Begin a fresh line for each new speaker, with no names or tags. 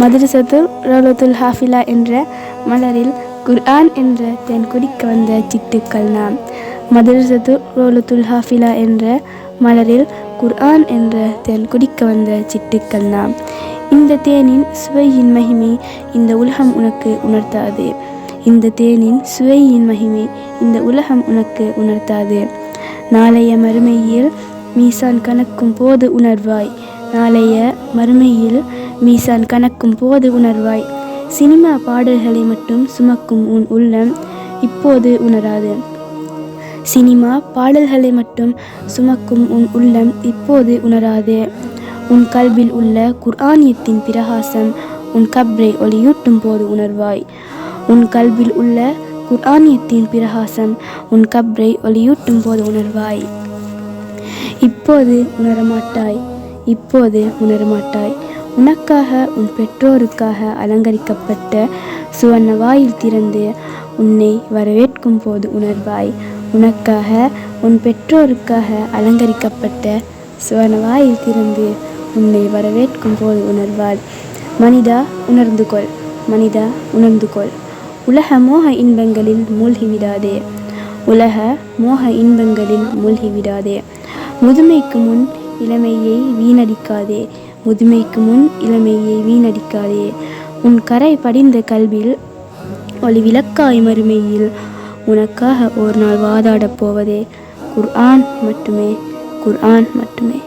மதுரசத்து ரோலத்துல் ஹாஃபிலா என்ற மலரில் குர்ஆன் என்ற தென் குடிக்க வந்த சிட்டுக்கள் நாம். மதுரசத்து ரோலத்துல் ஹாஃபிலா என்ற மலரில் குர்ஆன் என்ற தேன் குடிக்க வந்த சிட்டுக்கள் நாம். இந்த தேனின் சுவையின் மகிமை இந்த உலகம் உனக்கு உணர்த்தாது. இந்த தேனின் சுவையின் மகிமை இந்த உலகம் உனக்கு உணர்த்தாது. நாளைய மறுமையில் மீசான் கணக்கும் போது உணர்வாய். நாளைய மறுமையில் மீசான் கணக்கும் போது உணர்வாய். சினிமா பாடல்களை மட்டும் சுமக்கும் உன் உள்ளம் இப்போது உணராது. சினிமா பாடல்களை மட்டும் சுமக்கும் உன் உள்ளம் இப்போது உணராது. உன் கல்வில் உள்ள குர்ஆனியத்தின் பிரகாசம் உன் கப்ரை ஒளியூட்டும் போது உணர்வாய். உன் கல்வில் உள்ள குர்ஆனியத்தின் பிரகாசம் உன் கப்ரை ஒளியூட்டும் போது உணர்வாய். இப்போது உணரமாட்டாய். இப்போது உணரமாட்டாய். உனக்காக உன் பெற்றோருக்காக அலங்கரிக்கப்பட்ட சுவர்ண வாயில் திறந்து உன்னை வரவேற்கும் போது உணர்வாய். உனக்காக உன் பெற்றோருக்காக அலங்கரிக்கப்பட்ட சுவர்ண வாயில் திறந்து உன்னை வரவேற்கும் போது உணர்வாய். மனிதா உணர்ந்து கொள். மனிதா உணர்ந்து கொள். உலக மோக இன்பங்களில் மூழ்கி விடாதே உலக மோக இன்பங்களில் மூழ்கி விடாதே முதுமைக்கு முன் இளமையை வீணடிக்காதே. முதுமைக்கு முன் இளமையை வீணடிக்காதே. உன் கரை படிந்த கல்வியில் ஒளி விளக்காய் மறுமையில் உனக்காக ஒரு நாள் வாதாடப் போவதே. குர்ஆன் மட்டுமே குர்ஆன் மட்டுமே.